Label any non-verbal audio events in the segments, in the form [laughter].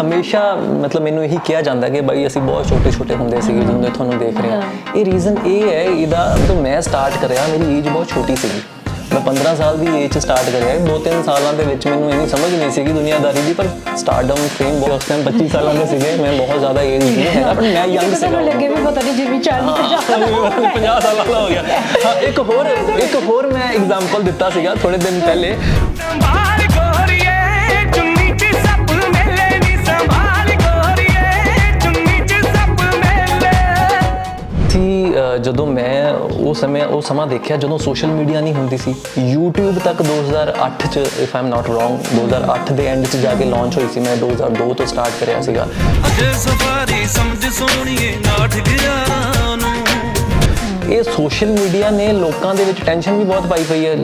ਹਮੇਸ਼ਾ ਮਤਲਬ ਮੈਨੂੰ ਇਹੀ ਕਿਹਾ ਜਾਂਦਾ ਕਿ ਬਾਈ ਅਸੀਂ ਬਹੁਤ ਛੋਟੇ ਛੋਟੇ ਹੁੰਦੇ ਸੀਗੇ ਜਦੋਂ ਤੁਹਾਨੂੰ ਦੇਖ ਰਹੇ। ਹਾਂ। ਇਹ ਰੀਜ਼ਨ ਇਹ ਹੈ ਇਹਦਾ ਜਦੋਂ ਮੈਂ ਸਟਾਰਟ ਕਰਿਆ ਮੇਰੀ ਏਜ ਬਹੁਤ ਛੋਟੀ ਸੀਗੀ। ਮੈਂ 15 ਸਾਲ ਦੀ ਏਜ 'ਚ ਸਟਾਰਟ ਕਰਿਆ। ਦੋ ਤਿੰਨ ਸਾਲਾਂ ਦੇ ਵਿੱਚ ਮੈਨੂੰ ਇੰਨੀ ਸਮਝ ਨਹੀਂ ਸੀਗੀ ਦੁਨੀਆਦਾਰੀ ਦੀ ਪਰ ਸਟਾਰਡਮ ਫੇਮ ਬਹੁਤ ਉਸ ਟਾਈਮ 25 ਸਾਲਾਂ ਦੇ ਸੀਗੇ। ਮੈਂ ਬਹੁਤ ਜ਼ਿਆਦਾ ਏਜ ਨਹੀਂ ਹੈਗਾ ਪਰ ਮੈਂ ਯੰਗ ਸੀਗਾ। ਤੁਹਾਨੂੰ ਲੱਗੇ ਵੀ ਪਤਾ ਨਹੀਂ ਜਿਵੇਂ ਚੱਲ 50 ਸਾਲਾਂ ਦਾ ਹੋ ਗਿਆ। ਇੱਕ ਹੋਰ ਇੱਕ ਹੋਰ ਮੈਂ ਐਗਜ਼ਾਮਪਲ ਦਿੱਤਾ ਸੀਗਾ ਥੋੜੇ ਦਿਨ ਪਹਿਲੇ। ਸੀ ਜਦੋਂ ਮੈਂ ਉਹ ਸਮੇਂ, ਉਹ ਸਮਾਂ ਦੇਖਿਆ ਜਦੋਂ ਸੋਸ਼ਲ ਮੀਡੀਆ ਨਹੀਂ ਹੁੰਦੀ ਸੀ, YouTube ਤੱਕ 2008 ਚ ਇਫ ਆਮ ਨਾਟ ਰੋਂਗ 2008 ਦੇ ਐਂਡ ਚ ਜਾ ਕੇ ਲਾਂਚ ਹੋਈ ਸੀ ਮੈਂ 2002 ਤੋਂ ਸਟਾਰਟ ਕਰਿਆ ਸੀਗਾ। ਅੱਜ ਸਫਾਰੀ ਸਮਝ ਸੋਣੀਏ ਨਾਠ ਗਿਆ ਇਹ ਸੋਸ਼ਲ ਮੀਡੀਆ ਨੇ ਲੋਕਾਂ ਦੇ ਵਿੱਚ ਟੈਨਸ਼ਨ ਵੀ ਬਹੁਤ ਪਾਈ ਪਈ ਹੈ।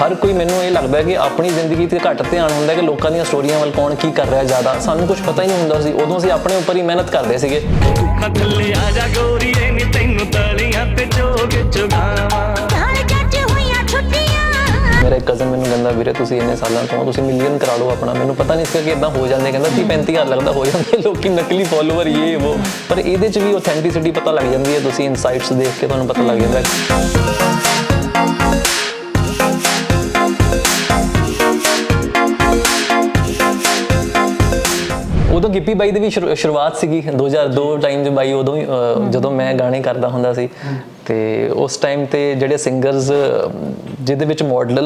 ਹਰ ਕੋਈ ਮੈਨੂੰ ਇਹ ਲੱਗਦਾ ਹੈ ਕਿ ਆਪਣੀ ਜ਼ਿੰਦਗੀ ਤੇ ਘੱਟ ਧਿਆਨ ਹੁੰਦਾ ਹੈ ਕਿ ਲੋਕਾਂ ਦੀਆਂ ਸਟੋਰੀਆਂ ਵੱਲ ਕੌਣ ਕੀ ਕਰ ਰਿਹਾ ਜ਼ਿਆਦਾ। ਸਾਨੂੰ ਕੁਝ ਪਤਾ ਹੀ ਨਹੀਂ ਹੁੰਦਾ ਸੀ। ਉਦੋਂ ਅਸੀਂ ਆਪਣੇ ਉੱਪਰ ਹੀ ਮਿਹਨਤ ਕਰਦੇ ਸੀਗੇ। ਨਾ ਥੱਲੇ ਆ ਜਾ ਗੋਰੀਏ ਨੀ ਤੈਨੂੰ ਤਲੀਆਂ ਤੇ ਚੋਗ ਚੁਗਾਵਾਂ। ਮੇਰਾ ਇੱਕ ਕਜ਼ਨ ਮੈਨੂੰ ਕਹਿੰਦਾ, ਵੀਰੇ ਤੁਸੀਂ ਇੰਨੇ ਸਾਲਾਂ ਤੋਂ ਤੁਸੀਂ ਮਿਲੀਅਨ ਕਰਾ ਲਓ ਆਪਣਾ। ਮੈਨੂੰ ਪਤਾ ਨਹੀਂ ਸੀਗਾ ਕਿ ਇਦਾਂ ਹੋ ਜਾਂਦੇ, ਕਹਿੰਦਾ 30 35000 ਲੱਗਦਾ, ਹੋ ਜਾਂਦੇ ਲੋਕੀ ਨਕਲੀ ਫਾਲੋਅਰ ਇਹ, ਉਹ। ਪਰ ਇਹਦੇ ਚ ਵੀ ਆਥੈਂਟਿਸਿਟੀ ਪਤਾ ਲੱਗ ਜਾਂਦੀ ਹੈ, ਤੁਸੀਂ ਇਨਸਾਈਟਸ ਦੇਖ ਕੇ ਤੁਹਾਨੂੰ ਪਤਾ ਲੱਗ ਜਾਂਦਾ ਹੈ। ਗਿੱਪੀ ਬਾਈ ਦੀ ਵੀ ਸ਼ੁਰੂ- ਸ਼ੁਰੂਆਤ ਸੀਗੀ 2002 ਟਾਈਮ 'ਚ ਬਾਈ ਉਦੋਂ ਜਦੋਂ ਮੈਂ ਗਾਣੇ ਕਰਦਾ ਹੁੰਦਾ ਸੀ। ਤੇ ਉਸ ਟਾਈਮ ਤੇ ਜਿਹੜੇ ਸਿੰਗਰਸ ਜਿਹਦੇ ਵਿੱਚ ਮਾਡਲ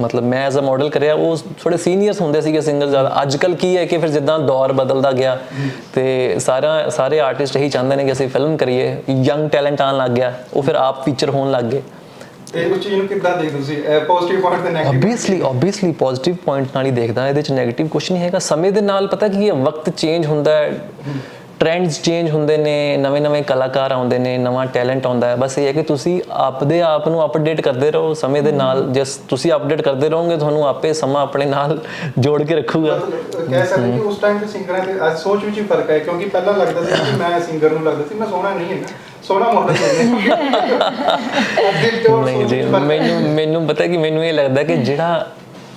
ਮਤਲਬ ਮੈਂ ਐਜ਼ ਅ ਮਾਡਲ ਕਰਿਆ ਉਹ ਥੋੜੇ ਸੀਨੀਅਰਸ ਹੁੰਦੇ ਸੀਗੇ ਸਿੰਗਰ ਜ਼ਿਆਦਾ। ਅੱਜ ਕੱਲ ਕੀ ਹੈ ਕਿ ਫਿਰ ਜਿੱਦਾਂ ਦੌਰ ਬਦਲਦਾ ਗਿਆ ਤੇ ਸਾਰਾ ਸਾਰੇ ਆਰਟਿਸਟ ਇਹੀ ਚਾਹੁੰਦੇ ਨੇ ਕਿ ਅਸੀਂ ਫਿਲਮ ਕਰੀਏ। ਯੰਗ ਟੈਲੈਂਟ ਆਉਣ ਲੱਗ ਗਿਆ ਉਹ ਫਿਰ ਆਪ ਫੀਚਰ ਹੋਣ ਲੱਗ ਗਏ। ਤੇ ਉਸ ਚੀਜ਼ ਨੂੰ ਕਿੱਦਾਂ ਦੇਖਦੇ ਤੁਸੀਂ? ਪੋਜ਼ਿਟਿਵ ਪੁਆਇੰਟ ਤੇ negative obviously obviously positive point ਨਾਲ ਹੀ ਦੇਖਦਾ ਇਹਦੇ ਚ 네ਗੇਟਿਵ ਕੁਝ ਨਹੀਂ ਹੈਗਾ। ਸਮੇਂ ਦੇ ਨਾਲ ਪਤਾ ਕੀ ਹੈ ਵਕਤ ਚੇਂਜ ਹੁੰਦਾ ਹੈ। ਟ੍ਰੈਂਡਸ ਚੇਂਜ ਹੁੰਦੇ ਨੇ ਨਵੇਂ ਨਵੇਂ ਕਲਾਕਾਰ ਆਉਂਦੇ ਨੇ ਨਵਾਂ ਟੈਲੈਂਟ ਆਉਂਦਾ ਹੈ। ਬਸ ਇਹ ਹੈ ਕਿ ਤੁਸੀਂ ਆਪਦੇ ਆਪ ਨੂੰ ਅਪਡੇਟ ਕਰਦੇ ਰਹੋ। ਸਮੇਂ ਦੇ ਨਾਲ ਜਿਸ ਤੁਸੀਂ ਅਪਡੇਟ ਕਰਦੇ ਰਹੋਗੇ ਤੁਹਾਨੂੰ ਆਪੇ ਸਮਾਂ ਆਪਣੇ ਨਾਲ ਜੋੜ ਕੇ ਰੱਖੂਗਾ। ਕਹਿ ਸਕਦੇ ਕਿ ਉਸ ਟਾਈਮ ਦੇ ਸਿੰਗਰਾਂ ਤੇ ਅੱਜ ਸੋਚ ਵਿੱਚ ਹੀ ਫ਼ਰਕ ਹੈ ਕਿਉਂਕਿ ਪਹਿਲਾਂ ਲੱਗਦਾ ਸੀ ਕਿ ਮੈਂ ਸਿੰਗਰ ਨੂੰ ਲੱਗਦਾ ਸੀ ਮੈਂ ਸੋਹਣਾ ਨਹੀਂ ਹੈਗਾ। ਸੋਹਣਾ ਮਾਡਲ [laughs] ਤੋਂ ਨਹੀਂ ਜੀ ਹੈ। ਮੈਨੂੰ ਮੈਨੂੰ ਪਤਾ ਕਿ ਮੈਨੂੰ ਇਹ ਲੱਗਦਾ ਕਿ ਜਿਹੜਾ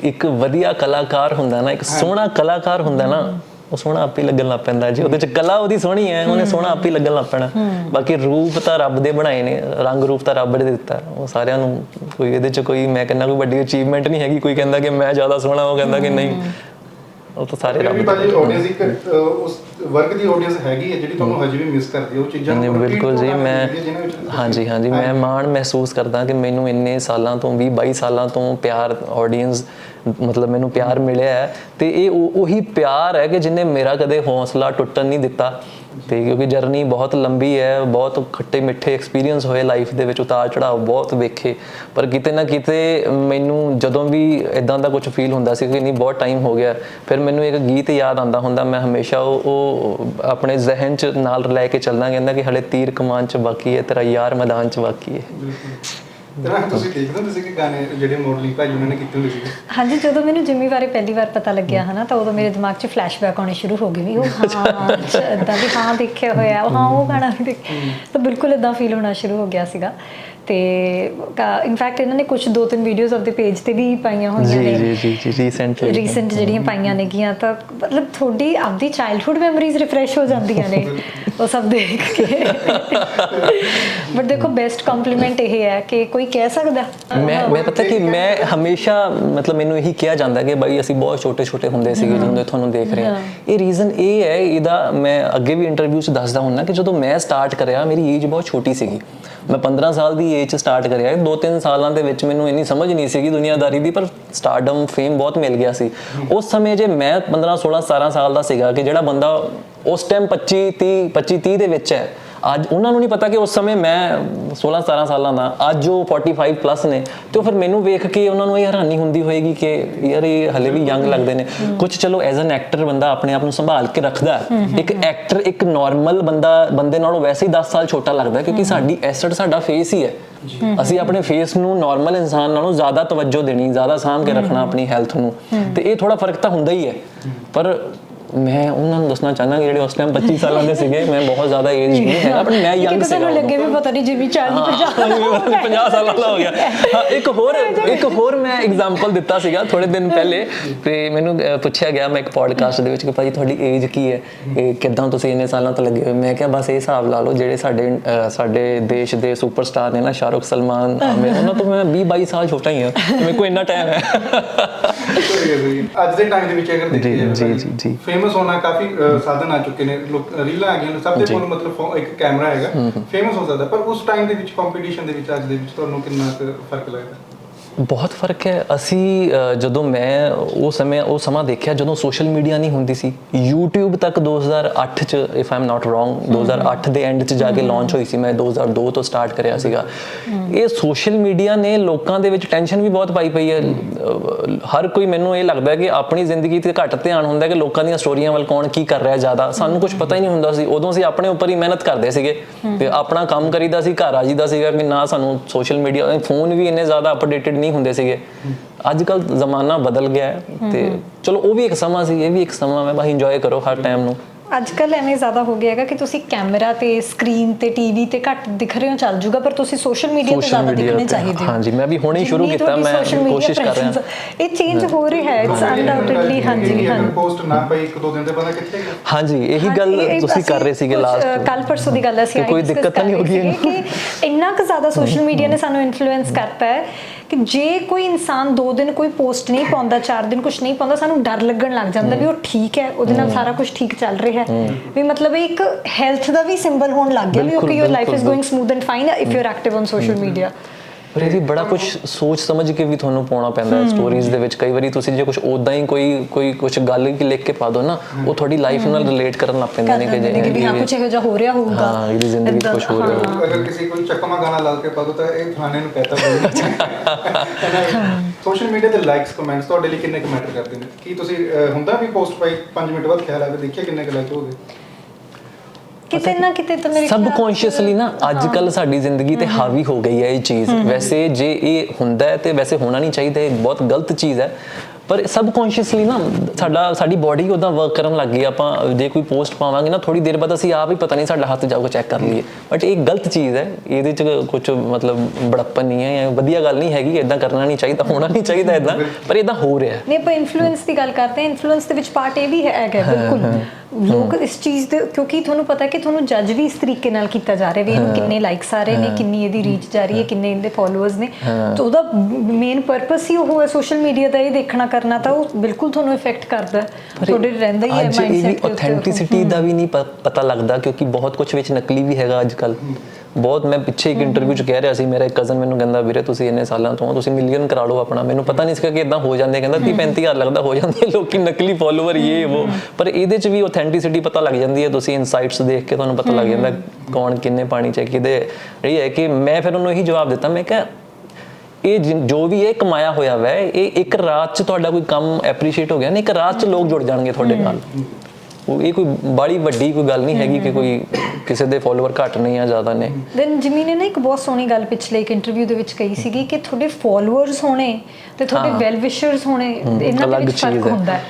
ਇੱਕ ਵਧੀਆ ਕਲਾਕਾਰ ਹੁੰਦਾ ਨਾ ਇੱਕ ਸੋਹਣਾ ਕਲਾਕਾਰ ਹੁੰਦਾ ਨਾ ਉਹ ਸੋਹਣਾ ਆਪੇ ਲੱਗਣ ਲੱਗ ਪੈਂਦਾ। ਜੀ ਉਹਦੇ ਚ ਕਲਾ ਉਹਦੀ ਸੋਹਣੀ ਹੈ ਉਹਨੇ ਸੋਹਣਾ ਆਪੇ ਲੱਗਣ ਲੱਗ ਪੈਣਾ। ਬਾਕੀ ਰੂਪ ਤਾਂ ਰੱਬ ਦੇ ਬਣਾਏ ਨੇ ਰੰਗ ਰੂਪ ਤਾਂ ਰੱਬ ਨੇ ਦਿੱਤਾ। ਉਹ ਸਾਰਿਆਂ ਨੂੰ ਕੋਈ ਇਹਦੇ ਚ ਕੋਈ ਮੈਂ ਕਹਿੰਦਾ ਕੋਈ ਵੱਡੀ ਅਚੀਵਮੈਂਟ ਨਹੀਂ ਹੈਗੀ। ਕੋਈ ਕਹਿੰਦਾ ਕਿ ਮੈਂ ਜ਼ਿਆਦਾ ਸੋਹਣਾ ਉਹ ਕਹਿੰਦਾ ਕਿ ਨਹੀਂ। ਉਹ ਤਾਂ ਸਾਰੇ ਰੱਬ ਦੀ ਆਡੀਅੰਸ ਹੈਗੀ ਹੈ ਜਿਹੜੀ ਤੁਹਾਨੂੰ ਹਜੇ ਵੀ ਮਿਸ ਕਰਦੀ ਉਹ ਚੀਜ਼ਾਂ ਨਹੀਂ ਬਿਲਕੁਲ ਜੀ ਮੈਂ ਹਾਂਜੀ ਹਾਂਜੀ ਮੈਂ ਮਾਣ ਮਹਿਸੂਸ ਕਰਦਾ ਕਿ ਮੈਨੂੰ ਇੰਨੇ ਸਾਲਾਂ ਤੋਂ 20 22 ਸਾਲਾਂ ਤੋਂ ਪਿਆਰ ਆਡੀਅנס ਮਤਲਬ ਮੈਨੂੰ ਪਿਆਰ ਮਿਲਿਆ ਹੈ ਤੇ ਇਹ ਉਹੀ ਪਿਆਰ ਹੈ ਕਿ ਜਿਨੇ ਮੇਰਾ ਕਦੇ ਹੌਸਲਾ ਟੁੱਟਣ ਨਹੀਂ ਦਿੱਤਾ। ਤੇ ਕਿਉਂਕਿ ਜਰਨੀ ਬਹੁਤ ਲੰਬੀ ਹੈ, ਬਹੁਤ ਖੱਟੇ ਮਿੱਠੇ ਐਕਸਪੀਰੀਅੰਸ ਹੋਏ ਲਾਈਫ ਦੇ ਵਿੱਚ, ਉਤਾਰ ਚੜਾਅ ਬਹੁਤ ਵੇਖੇ। ਪਰ ਕਿਤੇ ਨਾ ਕਿਤੇ ਮੈਨੂੰ ਜਦੋਂ ਵੀ ਇਦਾਂ ਦਾ ਕੁਝ ਫੀਲ ਹੁੰਦਾ ਸੀ ਕਿ ਨਹੀਂ, ਬਹੁਤ ਟਾਈਮ ਹੋ ਗਿਆ, ਫਿਰ ਮੈਨੂੰ ਇੱਕ ਗੀਤ ਯਾਦ ਆਉਂਦਾ ਹੁੰਦਾ, ਮੈਂ ਹਮੇਸ਼ਾ ਉਹ ਉਹ ਆਪਣੇ ਜ਼ਿਹਨ 'ਚ ਨਾਲ ਲੈ ਕੇ ਚੱਲਦਾ, ਕਹਿੰਦਾ ਕਿ ਹਲੇ ਤੀਰ ਕਮਾਨ 'ਚ ਬਾਕੀ ਹੈ, ਤੇਰਾ ਯਾਰ ਮੈਦਾਨ 'ਚ ਬਾਕੀ ਹੈ। ਤੇ ਨਾ ਤੁਸੀਂ ਦੇਖਦੇ ਹੁੰਦੇ ਸੀ ਕਿ ਗਾਣੇ ਜਿਹੜੇ ਮੋਡਲਿੰਗ ਭਾਜੀ ਉਹਨਾਂ ਨੇ ਕੀਤੇ ਹੁੰਦੇ ਸੀ ਹਾਂਜੀ ਜਦੋਂ ਮੈਨੂੰ ਜਿੰਮੀ ਬਾਰੇ ਪਹਿਲੀ ਵਾਰ ਪਤਾ ਲੱਗਿਆ ਹਨਾ ਤਾਂ ਉਦੋਂ ਮੇਰੇ ਦਿਮਾਗ 'ਚ ਫਲੈਸ਼ਬੈਕ ਆਉਣੇ ਸ਼ੁਰੂ ਹੋ ਗਏ ਵੀ ਉਹ ਹਾਂ ਇਦਾਂ ਵੀ ਹਾਂ ਦੇਖਿਆ ਹੋਇਆ ਉਹ ਹਾਂ ਉਹ ਗਾਣਾ ਵੀ ਦੇਖ ਤਾਂ ਬਿਲਕੁਲ ਇਦਾਂ ਫੀਲ ਹੋਣਾ ਸ਼ੁਰੂ ਹੋ ਗਿਆ ਸੀਗਾ। ਤੇ ਇਨਫੈਕਟ ਇਹਨਾਂ ਨੇ ਕੁਝ ਦੋ ਤਿੰਨ ਵੀਡੀਓਜ਼ ਆਪਦੇ ਪੇਜ ਤੇ ਵੀ ਪਾਈਆਂ ਹੋਈਆਂ ਨੇ। ਜੀ ਜੀ ਜੀ ਰੀਸੈਂਟਲੀ ਰੀਸੈਂਟ ਜਿਹੜੀਆਂ ਪਾਈਆਂ ਨੇਗੀਆਂ ਤਾਂ ਮਤਲਬ ਤੁਹਾਡੀ ਆਪਦੀ ਚਾਈਲਡਹੂਡ ਮੈਮਰੀਜ਼ ਰਿਫਰੈਸ਼ ਹੋ ਜਾਂਦੀਆਂ ਨੇ। ਉਹ ਸਭ ਦੇਖ ਕੇ। ਬਟ ਦੇਖੋ ਬੈਸਟ ਕੰਪਲੀਮੈਂਟ ਇਹ ਹੈ ਕਿ ਕੋਈ ਕਹਿ ਸਕਦਾ। ਮੈਂ ਮੈਂ ਪਤਾ ਕਿ ਮੈਂ ਹਮੇਸ਼ਾ ਮਤਲਬ ਮੈਨੂੰ ਇਹੀ ਕਿਹਾ ਜਾਂਦਾ ਕਿ ਬਾਈ ਅਸੀਂ ਬਹੁਤ ਛੋਟੇ ਛੋਟੇ ਹੁੰਦੇ ਸੀਗੇ ਜਦੋਂ ਦੇ ਤੁਹਾਨੂੰ ਦੇਖ ਰਹੇ ਹਾਂ। ਇਹ ਰੀਜ਼ਨ ਇਹ ਹੈ ਇਹਦਾ ਮੈਂ ਅੱਗੇ ਵੀ ਇੰਟਰਵਿਊ 'ਚ ਦੱਸਦਾ ਹੁੰਦਾ ਕਿ ਜਦੋਂ ਮੈਂ ਸਟਾਰਟ ਕਰਿਆ ਮੇਰੀ ਏਜ ਬਹੁਤ ਛੋਟੀ ਸੀਗੀ। ਮੈਂ 15 ਸਾਲ ਦੀ ਏਜ ਸਟਾਰਟ ਕਰਿਆ ਦੋ ਤਿੰਨ ਸਾਲਾਂ ਦੇ ਵਿੱਚ ਮੈਨੂੰ ਇੰਨੀ ਸਮਝ ਨਹੀਂ ਸੀਗੀ ਦੁਨੀਆਦਾਰੀ ਦੀ, ਪਰ ਸਟਾਰਡਮ ਫੇਮ ਬਹੁਤ ਮਿਲ ਗਿਆ ਸੀ। ਉਸ ਸਮੇਂ ਜੇ ਮੈਂ 15 16 17 ਸਾਲ ਦਾ ਸੀਗਾ ਕਿ ਜਿਹੜਾ ਬੰਦਾ ਉਸ ਟਾਈਮ 25 30 25 30 ਦੇ ਵਿੱਚ ਹੈ ਅੱਜ ਉਹਨਾਂ ਨੂੰ ਨਹੀਂ ਪਤਾ ਕਿ ਉਸ ਸਮੇਂ ਮੈਂ 16 17 ਸਾਲਾਂ ਦਾ ਅੱਜ ਉਹ 45 ਪਲੱਸ ਨੇ ਤੇ ਫਿਰ ਮੈਨੂੰ ਵੇਖ ਕੇ ਉਹਨਾਂ ਨੂੰ ਇਹ ਹੈਰਾਨੀ ਹੁੰਦੀ ਹੋਏਗੀ ਕਿ ਯਾਰ ਇਹ ਹਲੇ ਵੀ ਯੰਗ ਲੱਗਦੇ ਨੇ। ਕੁਝ ਚਲੋ ਐਜ਼ ਐਨ ਐਕਟਰ ਬੰਦਾ ਆਪਣੇ ਆਪ ਨੂੰ ਸੰਭਾਲ ਕੇ ਰੱਖਦਾ। ਇੱਕ ਐਕਟਰ ਇੱਕ ਨਾਰਮਲ ਬੰਦਾ ਬੰਦੇ ਨਾਲੋਂ ਵੈਸੇ ਹੀ 10 ਸਾਲ ਛੋਟਾ ਲੱਗਦਾ ਕਿਉਂਕਿ ਸਾਡੀ ਐਸਟ ਸਾਡਾ ਫੇਸ ਹੀ ਹੈ। ਅਸੀਂ ਆਪਣੇ ਫੇਸ ਨੂੰ ਨਾਰਮਲ ਇਨਸਾਨ ਨਾਲੋਂ ਜ਼ਿਆਦਾ ਤਵੱਜੋ ਦੇਣੀ ਜ਼ਿਆਦਾ ਸਾਂਭ ਕੇ ਰੱਖਣਾ ਆਪਣੀ ਹੈਲਥ ਨੂੰ। ਤੇ ਇਹ ਥੋੜਾ ਫ਼ਰਕ ਤਾਂ ਹੁੰਦਾ ਹੀ ਹੈ। ਪਰ ਮੈਂ ਉਹਨਾਂ ਨੂੰ ਦੱਸਣਾ ਚਾਹੁੰਦਾ ਕਿ ਜਿਹੜੇ ਉਸ ਟਾਈਮ 25 ਸਾਲਾਂ ਦੇ ਸੀਗੇ ਮੈਂ ਬਹੁਤ ਜ਼ਿਆਦਾ ਏਜ ਨਹੀਂ ਹੈਗਾ ਪਰ ਮੈਂ ਯੰਗ ਕਿਤੇ ਸੀਗਾ ਤੁਹਾਨੂੰ। ਲੱਗੇ ਵੀ ਪਤਾ ਨਹੀਂ ਜਿਵੇਂ 40 50 50 ਸਾਲਾਂ ਦਾ ਹੋ ਗਿਆ। ਹਾਂ ਇੱਕ ਹੋਰ ਇੱਕ ਹੋਰ ਮੈਂ ਐਗਜ਼ਾਮਪਲ ਦਿੱਤਾ ਸੀਗਾ ਥੋੜੇ ਦਿਨ ਪਹਿਲੇ। ਤੇ ਮੈਨੂੰ ਪੁੱਛਿਆ ਗਿਆ ਮੈਂ ਇੱਕ ਪੋਡਕਾਸਟ ਦੇ ਵਿੱਚ ਕਿ ਭਾਜੀ ਤੁਹਾਡੀ ਏਜ ਕੀ ਹੈ? ਇਹ ਕਿਦਾਂ ਤੁਸੀਂ ਇੰਨੇ ਸਾਲਾਂ ਤੋਂ ਲੱਗੇ ਹੋਏ? ਮੈਂ ਕਿਹਾ ਬਸ ਇਹ ਹਿਸਾਬ ਲਾ ਲਓ ਜਿਹੜੇ ਸਾਡੇ ਸਾਡੇ ਦੇਸ਼ ਦੇ ਸੁਪਰਸਟਾਰ ਨੇ ਨਾ ਸ਼ਾਹਰੁਖ ਸਲਮਾਨ ਆਮਿਰ ਉਹਨਾਂ ਤੋਂ ਮੈਂ 20 22 ਸਾਲ ਛੋਟਾ ਹੀ ਹਾਂ। ਮੇਰੇ ਕੋਲ ਇੰਨਾ ਟਾਈਮ ਹੈ। ਅੱਜ ਦੇ ਟਾਈਮ ਦੇ ਵਿੱਚ ਅਗਰ ਦੇਖੀਏ ਜੀ, ਜੀ, ਜੀ, ਜੀ। ਫੇਮਸ ਹੋਣਾ ਕਾਫੀ ਅ, ਸਾਧਨ ਆ ਚੁੱਕੇ ਨੇ। ਲੋਕ ਰੀਲਾਂ ਆ ਗਈਆਂ ਨੇ, ਸਭ ਦੇ ਕੋਲ ਮਤਲਬ ਫੋ- ਇੱਕ ਕੈਮਰਾ ਹੈਗਾ। ਫੇਮਸ ਹੋ। ਸਕਦਾ। ਪਰ ਉਸ ਟਾਈਮ ਦੇ ਵਿੱਚ ਕੰਪੀਟੀਸ਼ਨ ਦੇ ਵਿੱਚ ਅੱਜ ਦੇ ਵਿੱਚ ਤੁਹਾਨੂੰ ਕਿੰਨਾ ਕੁ ਫ਼ਰਕ ਲੱਗਦਾ? ਬਹੁਤ ਫ਼ਰਕ ਹੈ। ਅਸੀਂ ਜਦੋਂ ਮੈਂ ਉਹ ਸਮੇਂ ਉਹ ਸਮਾਂ ਦੇਖਿਆ ਜਦੋਂ ਸੋਸ਼ਲ ਮੀਡੀਆ ਨਹੀਂ ਹੁੰਦੀ ਸੀ YouTube ਤੱਕ 2008 ਚ ਇਫ ਆਮ ਨਾਟ ਰੋਂਗ 2008 ਦੇ ਐਂਡ ਚ ਜਾ ਕੇ ਲਾਂਚ ਹੋਈ ਸੀ ਮੈਂ 2002 ਤੋਂ ਸਟਾਰਟ ਕਰਿਆ ਸੀਗਾ। ਇਹ ਸੋਸ਼ਲ ਮੀਡੀਆ ਨੇ ਲੋਕਾਂ ਦੇ ਵਿੱਚ ਟੈਨਸ਼ਨ ਵੀ ਬਹੁਤ ਪਾਈ ਪਈ ਹੈ। ਹਰ ਕੋਈ ਮੈਨੂੰ ਇਹ ਲੱਗਦਾ ਹੈ ਕਿ ਆਪਣੀ ਜ਼ਿੰਦਗੀ ਤੇ ਘੱਟ ਧਿਆਨ ਹੁੰਦਾ ਹੈ ਕਿ ਲੋਕਾਂ ਦੀਆਂ ਸਟੋਰੀਆਂ ਵੱਲ ਕੌਣ ਕੀ ਕਰ ਰਿਹਾ ਜ਼ਿਆਦਾ। ਸਾਨੂੰ ਕੁਝ ਪਤਾ ਹੀ ਨਹੀਂ ਹੁੰਦਾ ਸੀ। ਉਦੋਂ ਅਸੀਂ ਆਪਣੇ ਉੱਪਰ ਹੀ ਮਿਹਨਤ ਕਰਦੇ ਸੀਗੇ। ਤੇ ਆਪਣਾ ਕੰਮ ਕਰੀਦਾ ਸੀ ਘਰ ਆ ਜੀਦਾ ਸੀਗਾ ਕਿ ਨਾ ਸਾਨੂੰ ਸੋਸ਼ਲ ਮੀਡੀਆ ਫੋਨ ਵੀ ਇੰਨੇ ਜ਼ਿਆਦਾ ਅਪਡੇਟਡ ਨਹੀਂ ਹੁੰਦੇ ਸੀਗੇ। ਅੱਜ ਕੱਲ ਜ਼ਮਾਨਾ ਬਦਲ ਗਿਆ ਹੈ ਤੇ ਚਲੋ ਉਹ ਵੀ ਇੱਕ ਸਮਾਂ ਸੀ ਇਹ ਵੀ ਇੱਕ ਸਮਾਂ ਹੈ ਬਸ ਇੰਜੋਏ ਕਰੋ ਹਰ ਟਾਈਮ ਨੂੰ। ਅੱਜ ਕੱਲ ਐਵੇਂ ਜ਼ਿਆਦਾ ਹੋ ਗਿਆ ਹੈਗਾ ਕਿ ਤੁਸੀਂ ਕੈਮਰਾ ਤੇ ਸਕਰੀਨ ਤੇ ਟੀਵੀ ਤੇ ਘੱਟ ਦਿਖ ਰਹੇ ਹੋ ਚੱਲ ਜੂਗਾ ਪਰ ਤੁਸੀਂ ਸੋਸ਼ਲ ਮੀਡੀਆ ਤੇ ਜ਼ਿਆਦਾ ਦਿਖਣੇ ਚਾਹੀਦੇ ਹੋ। ਹਾਂਜੀ, ਮੈਂ ਵੀ ਹੁਣੇ ਹੀ ਸ਼ੁਰੂ ਕੀਤਾ, ਮੈਂ ਕੋਸ਼ਿਸ਼ ਕਰ ਰਿਹਾ। ਇਹ ਚੇਂਜ ਹੋ ਰਿਹਾ ਹੈ ਇਟਸ ਅਨਡਾਊਟਡਲੀ ਹਾਂਜੀ ਹਾਂ ਪੋਸਟ ਨਾ ਪਈ ਇੱਕ ਦੋ ਦਿਨ ਦੇ ਬਾਅਦ ਕਿੱਥੇ ਗਿਆ। ਹਾਂਜੀ ਇਹੀ ਗੱਲ ਤੁਸੀਂ ਕਰ ਰਹੇ ਸੀਗੇ ਲਾਸਟ ਕੱਲ ਪਰਸੋਂ ਦੀ ਗੱਲ ਅਸੀਂ ਕੋਈ ਦਿੱਕਤ ਤਾਂ ਨਹੀਂ ਹੋਗੀ ਸੀਗੇ ਕਿ ਇੰਨਾ ਕੁ ਜ਼ਿਆਦਾ ਸੋਸ਼ਲ ਮੀਡੀਆ ਨੇ ਸਾਨੂੰ ਇਨਫਲੂਐਂਸ ਕਰਤਾ ਹੈ। ਕਿ ਜੇ ਕੋਈ ਇਨਸਾਨ ਦੋ ਦਿਨ ਕੋਈ ਪੋਸਟ ਨਹੀਂ ਪਾਉਂਦਾ ਚਾਰ ਦਿਨ ਕੁਝ ਨਹੀਂ ਪਾਉਂਦਾ ਸਾਨੂੰ ਡਰ ਲੱਗਣ ਲੱਗ ਜਾਂਦਾ ਵੀ ਉਹ ਠੀਕ ਹੈ ਉਹਦੇ ਨਾਲ ਸਾਰਾ ਕੁਝ ਠੀਕ ਚੱਲ ਰਿਹਾ ਹੈ। ਵੀ ਮਤਲਬ ਇੱਕ ਹੈਲਥ ਦਾ ਵੀ ਸਿੰਬਲ ਹੋਣ ਲੱਗ ਗਿਆ ਵੀ okay your life is going smooth and fine if you are active on social media ਪਰ ਇਹ ਵੀ ਬੜਾ ਕੁਝ ਸੋਚ ਸਮਝ ਕੇ ਵੀ ਤੁਹਾਨੂੰ ਪਾਉਣਾ ਪੈਂਦਾ ਹੈ ਸਟੋਰੀਜ਼ ਦੇ ਵਿੱਚ। ਕਈ ਵਾਰੀ ਤੁਸੀਂ ਜੇ ਕੁਝ ਉਦਾਂ ਹੀ ਕੋਈ ਕੋਈ ਕੁਝ ਗੱਲ ਹੀ ਲਿਖ ਕੇ ਪਾ ਦੋ ਨਾ ਉਹ ਤੁਹਾਡੀ ਲਾਈਫ ਨਾਲ ਰਿਲੇਟ ਕਰਨ ਲੱਗ ਪੈਂਦੇ ਨੇ ਕਿ ਜੇ ਕਿ ਵੀ ਹਾਂ ਕੁਝ ਇਹੋ ਜਿਹਾ ਹੋ ਰਿਹਾ ਹੋਊਗਾ। ਹਾਂ, ਇਹਦੀ ਜ਼ਿੰਦਗੀ ਕੁਛ ਹੋ ਰਿਹਾ ਹਾਂ। ਅਗਰ ਕਿਸੇ ਕੋਈ ਚੱਕਮਾ ਗਾਣਾ ਲਾ ਕੇ ਪਾ ਦੋ ਤਾਂ ਇਹ ਫਲਾਣੇ ਨੂੰ ਕਹਤਾ [laughs] ਸੋਸ਼ਲ ਮੀਡੀਆ ਤੇ ਲਾਈਕਸ ਕਮੈਂਟਸ ਤੁਹਾਡੇ ਲਈ ਕਿੰਨੇ ਕੁ ਮੈਟਰ ਕਰਦੇ ਨੇ? ਕੀ ਤੁਸੀਂ ਹੁੰਦਾ ਵੀ ਪੋਸਟ ਪਾਈ 5 ਮਿੰਟ ਬਾਅਦ ਖਿਆਲ ਆਵੇ ਦੇਖਿਆ ਕਿੰਨੇ ਕੁ ਲਾਈਕ ਹੋ ਗਏ ਕਿਤੇ ਨਾ ਕਿਤੇ ਤਾਂ ਮੇਰੇ ਸਬਕੌਂਸ਼ੀਅਸਲੀ ਨਾ ਅੱਜ ਕੱਲ ਸਾਡੀ ਜ਼ਿੰਦਗੀ ਤੇ ਹਾਵੀ ਹੋ ਗਈ ਹੈ ਇਹ ਚੀਜ਼। ਵੈਸੇ ਜੇ ਇਹ ਹੁੰਦਾ ਹੈ ਤੇ ਵੈਸੇ ਹੋਣਾ ਨਹੀਂ ਚਾਹੀਦਾ ਇਹ ਬਹੁਤ ਗਲਤ ਚੀਜ਼ ਹੈ। ਪਰ ਸਬਕੌਂਸ਼ੀਅਸਲੀ ਨਾ ਸਾਡਾ ਸਾਡੀ ਬਾਡੀ ਉਹਦਾ ਵਰਕ ਕਰਨ ਲੱਗ ਗਈ ਆਪਾਂ ਜੇ ਕੋਈ ਪੋਸਟ ਪਾਵਾਂਗੇ ਨਾ ਥੋੜੀ ਦੇਰ ਬਾਅਦ ਅਸੀਂ ਆਪ ਹੀ ਪਤਾ ਨਹੀਂ ਸਾਡਾ ਹੱਥ ਜਾਊਗਾ ਚੈੱਕ ਕਰ ਲਈਏ। ਬਟ ਇਹ ਗਲਤ ਚੀਜ਼ ਹੈ। ਇਹਦੇ ਚ ਕੁਝ ਮਤਲਬ ਬੜੱਪਨ ਨਹੀਂ ਹੈ ਜਾਂ ਵਧੀਆ ਗੱਲ ਨਹੀਂ ਹੈਗੀ ਇਦਾਂ ਕਰਨਾ ਨਹੀਂ ਚਾਹੀਦਾ ਹੋਣਾ ਨਹੀਂ ਚਾਹੀਦਾ ਇਦਾਂ ਪਰ ਇਦਾਂ ਹੋ ਰਿਹਾ ਹੈ। ਨਹੀਂ ਆਪਾਂ ਇਨਫਲੂਐਂਸ ਦੀ ਗੱਲ ਕਰਦੇ ਹਾਂ। ਇਨਫਲੂਐਂਸ ਦੇ ਵਿੱਚ ਪਾਰਟ ਇਹ ਵੀ ਹੈ ਹੈਗਾ ਬਿਲਕੁਲ। ਲੋਕ ਇਸ ਚੀਜ਼ ਦੇ ਕਿਉਂਕਿ ਤੁਹਾਨੂੰ ਪਤਾ ਕਿ ਤੁਹਾਨੂੰ ਜੱਜ ਵੀ ਇਸ ਤਰੀਕੇ ਨਾਲ ਕੀਤਾ ਜਾ ਰਿਹਾ ਵੀ ਇਹਨੂੰ ਕਿੰਨੇ ਲਾਈਕਸ ਆ ਰਹੇ ਨੇ ਕਿੰਨੀ ਇਹਦੀ ਰੀਚ ਜਾ ਰਹੀ ਹੈ ਕਿੰਨੇ ਇਹਦੇ ਫਾਲੋਅਰਸ ਨੇ। ਤਾਂ ਉਹਦਾ ਮੇਨ ਪਰਪਸ ਹੀ ਉਹ ਹੈ ਸੋਸ਼ਲ ਮੀਡੀਆ ਦਾ ਇਹ ਦੇਖਣਾ ਕਰਨਾ ਤਾਂ ਉਹ ਬਿਲਕੁਲ ਤੁਹਾਨੂੰ ਇਫੈਕਟ ਕਰਦਾ। ਤੁਹਾਡੇ ਰਹਿੰਦਾ ਹੀ ਹੈ ਮਾਈਂਡਸੈਟ ਆਥੈਂਟਿਸਿਟੀ ਦਾ ਵੀ ਨਹੀਂ ਪਤਾ ਲੱਗਦਾ ਕਿਉਂਕਿ ਬਹੁਤ ਕੁਝ ਵਿੱਚ ਨਕਲੀ ਵੀ ਹੈਗਾ ਅੱਜ ਬਹੁਤ ਮੈਂ ਪਿੱਛੇ ਇੱਕ ਇੰਟਰਵਿਊ 'ਚ ਕਹਿ ਰਿਹਾ ਸੀ ਮੇਰਾ ਇੱਕ ਕਜ਼ਨ ਮੈਨੂੰ ਕਹਿੰਦਾ ਵੀਰੇ ਤੁਸੀਂ ਇੰਨੇ ਸਾਲਾਂ ਤੋਂ ਤੁਸੀਂ ਮਿਲੀਅਨ ਕਰਾ ਲਓ ਆਪਣਾ। ਮੈਨੂੰ ਪਤਾ ਨਹੀਂ ਸੀਗਾ ਕਿ ਇਦਾਂ ਹੋ ਜਾਂਦੇ ਕਹਿੰਦਾ 30 35000 ਲੱਗਦਾ ਹੋ ਜਾਂਦੇ ਲੋਕੀ ਨਕਲੀ ਫਾਲੋਅਰ ਇਹ ਉਹ। ਪਰ ਇਹਦੇ 'ਚ ਵੀ ਆਥੈਂਟਿਸਿਟੀ ਪਤਾ ਲੱਗ ਜਾਂਦੀ ਹੈ ਤੁਸੀਂ ਇਨਸਾਈਟਸ ਦੇਖ ਕੇ ਤੁਹਾਨੂੰ ਪਤਾ ਲੱਗ ਜਾਂਦਾ ਕੌਣ ਕਿੰਨੇ ਪਾਣੀ ਚ ਹੈ, ਕਿਹਦੇ। ਇਹ ਹੈ ਕਿ ਮੈਂ ਫਿਰ ਉਹਨੂੰ ਇਹੀ ਜਵਾਬ ਦਿੱਤਾ ਮੈਂ ਕਿਹਾ ਇਹ ਜੋ ਵੀ ਇਹ ਕਮਾਇਆ ਹੋਇਆ ਵੈ ਇਹ ਇੱਕ ਰਾਤ ਚ ਤੁਹਾਡਾ ਕੋਈ ਕੰਮ ਐਪਰੀਸ਼ੀਏਟ ਹੋ ਗਿਆ ਨਾ ਇੱਕ ਰਾਤ ਚ ਲੋਕ ਜੁੜ ਜਾਣਗੇ ਤੁਹਾਡੇ ਨਾਲ। ਉਹ ਇਹ ਕੋਈ ਬੜੀ ਵੱਡੀ ਕੋਈ ਗੱਲ ਨਹੀਂ ਹੈਗੀ ਕਿ ਕੋਈ ਕਿਸੇ ਦੇ ਫਾਲੋਅਰ ਘੱਟ ਨਹੀਂ ਆ ਜ਼ਿਆਦਾ ਨੇ। ਦੈਨ ਜਿਮੀ ਨੇ ਨਾ ਇੱਕ ਬਹੁਤ ਸੋਹਣੀ ਗੱਲ ਪਿਛਲੇ ਇੱਕ ਇੰਟਰਵਿਊ ਦੇ ਵਿੱਚ ਕਹੀ ਸੀਗੀ ਕਿ ਤੁਹਾਡੇ ਫਾਲੋਅਰਸ ਹੋਣੇ ਤੇ ਤੁਹਾਡੇ ਵੈਲ ਵਿਸ਼ਰਸ ਹੋਣੇ ਇਹਨਾਂ ਦੇ ਵਿੱਚ ਫ਼ਰਕ ਹੈ। ਹੁੰਦਾ ਹੈ।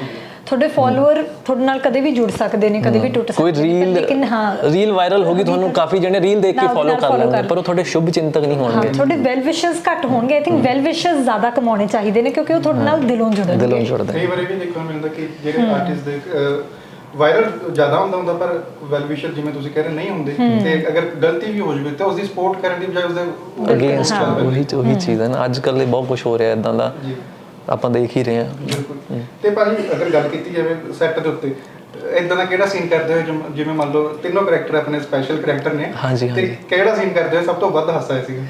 ਤੁਹਾਡੇ ਫਾਲੋਅਰ ਤੁਹਾਡੇ ਨਾਲ ਕਦੇ ਵੀ ਜੁੜ ਸਕਦੇ ਨੇ ਕਦੇ ਵੀ ਟੁੱਟ ਕੋਈ ਸਕਦੇ ਨੇ ਰੀਲ ਲੇਕਿਨ ਹਾਂ। ਰੀਲ ਵਾਇਰਲ ਹੋ ਗਈ ਤੁਹਾਨੂੰ ਕਾਫੀ ਜਣੇ ਰੀਲ ਦੇਖ ਕੇ ਫਾਲੋ ਕਰ ਕਰ ਪਰ ਉਹ ਤੁਹਾਡੇ ਸ਼ੁਭ ਚਿੰਤਕ ਨਹੀਂ ਹਾਂ ਹੋਣਗੇ ਤੁਹਾਡੇ ਵੈਲ ਵਿਸ਼ਰਸ ਘੱਟ ਹੋਣਗੇ ਆਈ ਥਿੰਕ ਵੈਲ ਵਿਸ਼ਰਸ ਜ਼ਿਆਦਾ ਕਮਾਉਣੇ ਚਾਹੀਦੇ ਨੇ ਕਿਉਂਕਿ ਉਹ ਤੁਹਾਡੇ ਨਾਲ ਦਿਲੋਂ ਦਿਲੋਂ ਜੁੜਨਗੇ ਜੁੜਦੇ ਕਈ ਵਾਰੀ ਵੀ ਦੇਖਣ ਨੂੰ ਮਿਲਦਾ ਕਿ ਜਿਹੜੇ ਆਰਟਿਸਟ ਦੇ ਵਾਇਰਲ ਜ਼ਿਆਦਾ ਹੁੰਦਾ ਹੁੰਦਾ ਪਰ ਵੈਲ ਵਿਸ਼ਰ ਜਿਵੇਂ ਤੁਸੀਂ ਕਹਿ ਰਹੇ ਨਹੀਂ ਹੁੰਦੇ। ਤੇ ਅਗਰ ਗਲਤੀ ਵੀ ਹੋ ਜਾਵੇ ਤਾਂ ਉਸ ਦੀ ਸਪੋਰਟ ਕਰਨ ਦੀ ਬਜਾਏ ਉਸ ਦੇ ਅਗੇਂਸਟ ਹਾਂ। ਉਹੀ ਉਹੀ ਚੀਜ਼ ਹੈ ਨਾ। ਅੱਜ ਕੱਲ ਇਹ ਬਹੁਤ ਕੁਝ ਹੋ ਰਿਹਾ ਇਦਾਂ ਦਾ। ਜੀ। ਆਪਾਂ ਦੇਖ ਹੀ ਰਹੇ ਹਾਂ। ਬਿਲਕੁਲ। ਤੇ ਭਾਜੀ ਅਗਰ ਗੱਲ ਕੀਤੀ ਜਾਵੇ ਸੈੱਟ ਦੇ ਉੱਤੇ ਇਦਾਂ ਦਾ ਕਿਹੜਾ ਸੀਨ ਕਰਦੇ ਹੋ ਜਿਵੇਂ- ਮੰਨ ਲਓ ਤਿੰਨੋਂ ਕੈਰੈਕਟਰ ਆਪਣੇ ਸਪੈਸ਼ਲ ਕੈਰੈਕਟਰ ਨੇ। ਹਾਂਜੀ, ਤੇ। ਕਿਹੜਾ ਸੀਨ ਕਰਦੇ ਹੋ ਸਭ ਤੋਂ ਵੱਧ ਹਾਸਾ ਆਇਆ ਸੀਗਾ?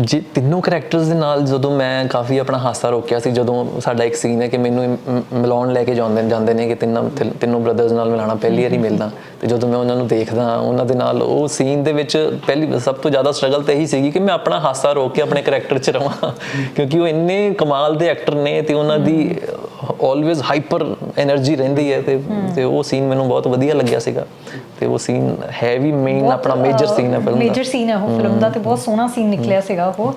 ਜੇ ਤਿੰਨੋਂ ਕੈਰੈਕਟਰਸ ਦੇ ਨਾਲ ਜਦੋਂ ਮੈਂ ਕਾਫੀ ਆਪਣਾ ਹਾਸਾ ਰੋਕਿਆ ਸੀ, ਜਦੋਂ ਸਾਡਾ ਇੱਕ ਸੀਨ ਹੈ ਕਿ ਮੈਨੂੰ ਮਿਲਾਉਣ ਲੈ ਕੇ ਜਾਂਦੇ ਜਾਂਦੇ ਨੇ ਕਿ ਤਿੰਨਾਂ ਤਿੰਨ- ਤਿੰਨੋਂ ਬ੍ਰਦਰਸ ਨਾਲ ਮਿਲਾਣਾ ਪਹਿਲੀ ਵਾਰੀ ਮਿਲਦਾ। ਤੇ ਜਦੋਂ ਮੈਂ ਉਹਨਾਂ ਨੂੰ ਦੇਖਦਾ, ਉਹਨਾਂ ਦੇ ਨਾਲ ਉਹ ਸੀਨ ਦੇ ਵਿੱਚ ਪਹਿਲੀ ਸਭ ਤੋਂ ਜ਼ਿਆਦਾ ਸਟਰਗਲ ਤਾਂ ਇਹੀ ਸੀਗੀ ਕਿ ਮੈਂ ਆਪਣਾ ਹਾਸਾ ਰੋਕ ਕੇ ਆਪਣੇ ਕੈਰੈਕਟਰ 'ਚ ਰਵਾਂ। ਕਿਉਂਕਿ ਉਹ ਇੰਨੇ ਕਮਾਲ ਦੇ ਐਕਟਰ ਨੇ ਤੇ ਉਹਨਾਂ ਦੀ ਆਲਵੇਜ਼ ਹਾਈਪਰ એનર્ਜੀ ਰਹਿੰਦੀ ਹੈ ਤੇ ਤੇ ਉਹ ਸੀਨ ਮੈਨੂੰ ਬਹੁਤ ਵਧੀਆ ਲੱਗਿਆ ਸੀਗਾ। ਤੇ ਉਹ ਸੀਨ ਹੈ ਵੀ ਮੇਨ ਆਪਣਾ ਮੇਜਰ ਸੀਨ ਹੈ ਫਿਲਮ ਦਾ। ਮੇਜਰ ਸੀਨ ਹੈ ਉਹ ਫਿਲਮ ਦਾ ਤੇ ਬਹੁਤ ਸੋਹਣਾ ਸੀਨ ਨਿਕਲਿਆ ਸੀਗਾ ਉਹ।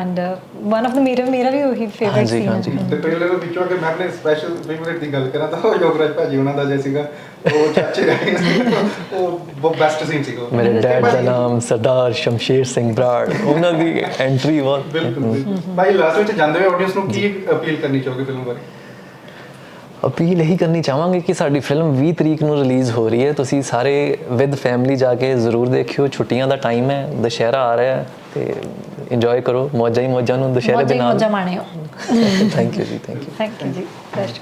ਐਂਡ ਵਨ ਆਫ ਦ ਮੇਰਾ ਮੇਰਾ ਵੀ ਉਹੀ ਫੇਵਰਿਟ ਸੀਨ ਹੈ। ਤੇ ਪਹਿਲੇ ਤੋਂ ਵਿੱਚੋਂ ਕਿ ਮੈਂ ਆਪਣੇ ਸਪੈਸ਼ਲ ਫੇਵਰਿਟ ਦੀ ਗੱਲ ਕਰਾਂ ਤਾਂ ਉਹ ਯੋਗਰਾਜ ਭਾਜੀ ਉਹਨਾਂ ਦਾ ਜੇ ਸੀਗਾ ਉਹ ਚਾਚੇ ਉਹ ਬੈਸਟ ਸੀਨ ਸੀਗਾ ਮੇਰੇ ਡੈਡ ਦਾ ਨਾਮ ਸਰਦਾਰ ਸ਼ਮਸ਼ੀਰ ਸਿੰਘ ਬਰਾੜ। ਉਹਨਾਂ ਦੀ ਐਂਟਰੀ ਬਹੁਤ। ਬਿਲਕੁਲ ਭਾਈ ਲਾਸਟ ਵਿੱਚ ਜਾਂਦੇ ਹੋਏ ਆਡੀਅנס ਨੂੰ ਕੀ ਅਪੀਲ ਕਰਨੀ ਚਾਹੋਗੇ ਫਿਲਮ ਬਾਰੇ? ਅਪੀਲ ਇਹੀ ਕਰਨੀ ਚਾਹਾਂਗੇ ਕਿ ਸਾਡੀ ਫਿਲਮ 20 ਤਰੀਕ ਨੂੰ ਰਿਲੀਜ਼ ਹੋ ਰਹੀ ਹੈ। ਤੁਸੀਂ ਸਾਰੇ ਵਿਦ ਫੈਮਿਲੀ ਜਾ ਕੇ ਜ਼ਰੂਰ ਦੇਖਿਓ। ਛੁੱਟੀਆਂ ਦਾ ਟਾਈਮ ਹੈ ਦੁਸ਼ਹਿਰਾ ਆ ਰਿਹਾ ਹੈ ਤੇ ਇੰਜੋਏ ਕਰੋ। ਮੌਜਾਂ ਹੀ ਮੌਜਾਂ ਨੂੰ ਦੁਸ਼ਹਿਰੇ ਦੇ ਨਾਲ। ਮੌਜਾਂ ਮਾਣਿਓ। Thank you ji thank you thank you ji best